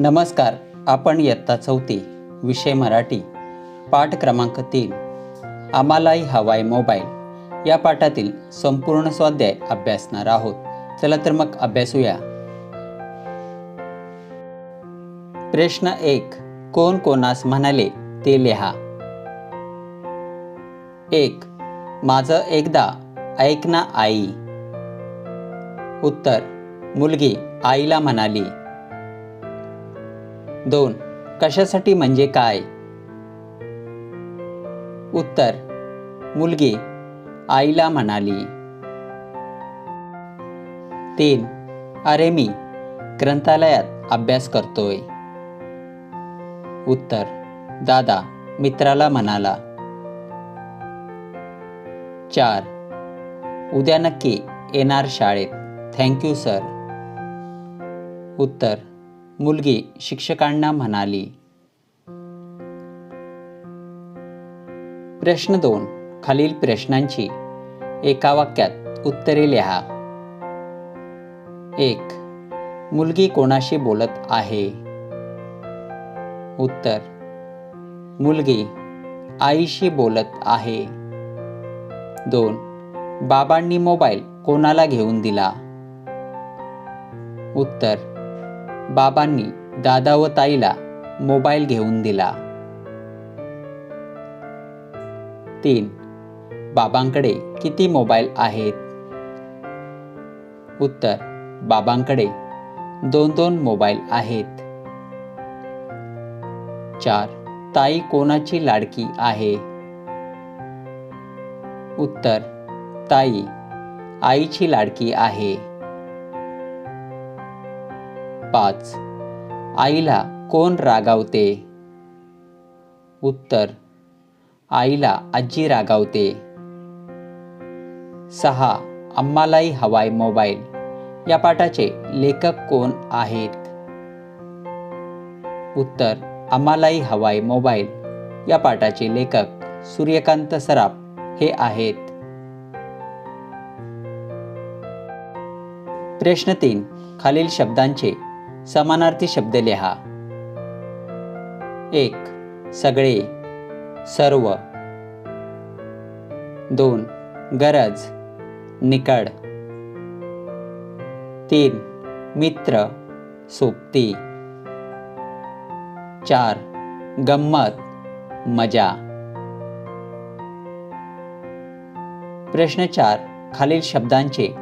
नमस्कार आपण इयत्ता चौथी विषय मराठी पाठ क्रमांक तीन आम्हालाही हवाय मोबाईल. या पाठातील संपूर्ण स्वाध्याय अभ्यासणार आहोत. चला तर मग अभ्यासूया. प्रश्न एक कोण कोणास म्हणाले ते लिहा. एक माझं एकदा ऐक ना आई. उत्तर मुलगी आईला म्हणाली दोन कशासाठी म्हणजे काय? उत्तर मुलगी आईला म्हणाली. तीन अरे मी ग्रंथालयात अभ्यास करतोय. उत्तर दादा मित्राला म्हणाला. चार उद्या नक्की येणार शाळेत. थँक्यू सर उत्तर मुलगी शिक्षकांना म्हणाली प्रश्न दोन. खालील प्रश्नांची एका वाक्यात उत्तरे लिहा. एक. मुलगी कोणाशी बोलत आहे? उत्तर. मुलगी आईशी बोलत आहे. दोन. बाबांनी मोबाईल कोणाला घेऊन दिला? उत्तर. बाबांनी दादा व ताईला मोबाईल घेऊन दिला. तीन बाबांकडे किती मोबाईल आहेत? उत्तर बाबांकडे दोन दोन मोबाईल आहेत. चार ताई कोणाची लाडकी आहे? उत्तर ताई आईची लाडकी आहे. पाच. आईला कोण रागावते? उत्तर आईला आजी रागावते. सहा. आम्हालाही हवाय मोबाईल. या पाठाचे लेखक कोण आहेत? उत्तर आम्हालाही हवाय मोबाईल. या पाठाचे लेखक सूर्यकांत सराफ हे आहेत. प्रश्न तीन. खालील शब्दांचे समानार्थी शब्द लिहा. एक सगळे सर्व. दोन गरज निकड. तीन मित्र सोबती. चार गंमत मजा. प्रश्न चार खालील शब्दांचे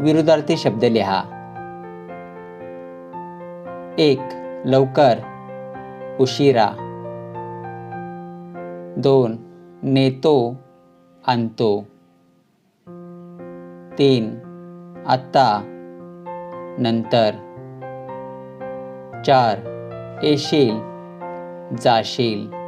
विरुद्धार्थी शब्द लिहा. एक लवकर. उशिरा. दोन नेतो आणतो. तीन आत्ता. नंतर. चार येशील जाशील.